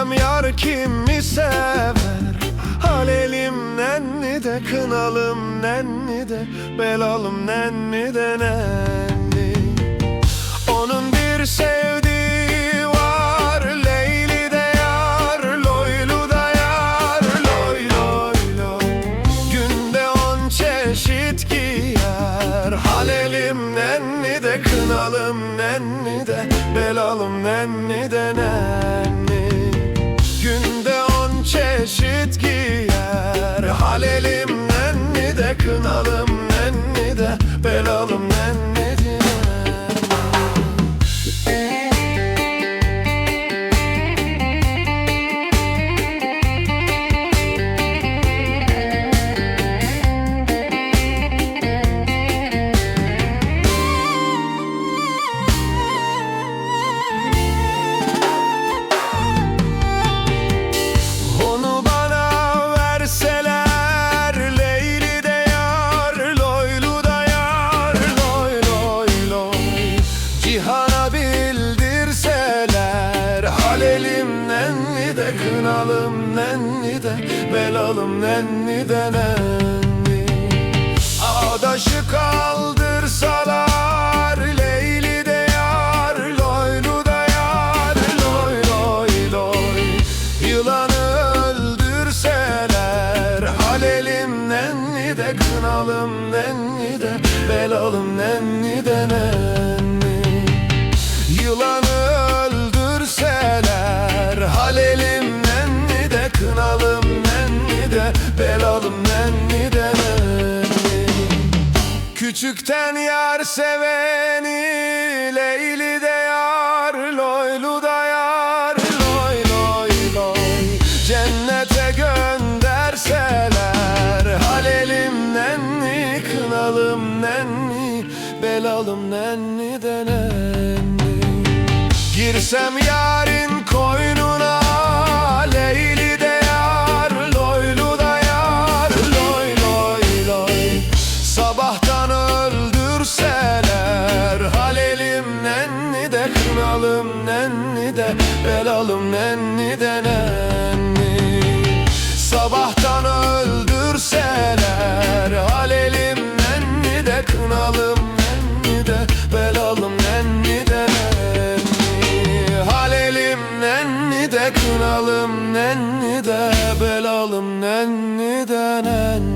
Bilmem yar kimi sever? Halelim nenni de Kınalım nenni de Belalım nenni de nenni. Onun bir sevdiği var Leyli de Loylu da Loy loy loy. Günde on çeşit giyer. Halelim nenni de Kınalım nenni de Belalım nenni de nenni on çeşit giyer. Halelim nenni de kınalım nenni de Belalım Cihana bildirseler Halelim nenni de Kınalım nenni de Belalım nenni de nenni. Adaşı kaldırsalar Leyli de yar Loylu Loy loy loy. Yılanı öldürseler Halelim nenni de Kınalım nenni de Belalım nenni Küçükten yar seveni Leyli de yar Loylu da yar. Loy loy loy Cennete gönderseler. Halelim nenni Kınalım nenni Belalım nenni de nenni. Girsem yarın koynuna Leyli de Belalım nenni de nenni Sabahtan öldürseler Halelim nenni de Kınalım nenni de Belalım nenni de Halelim nenni de Kınalım nenni de Belalım nenni de nenni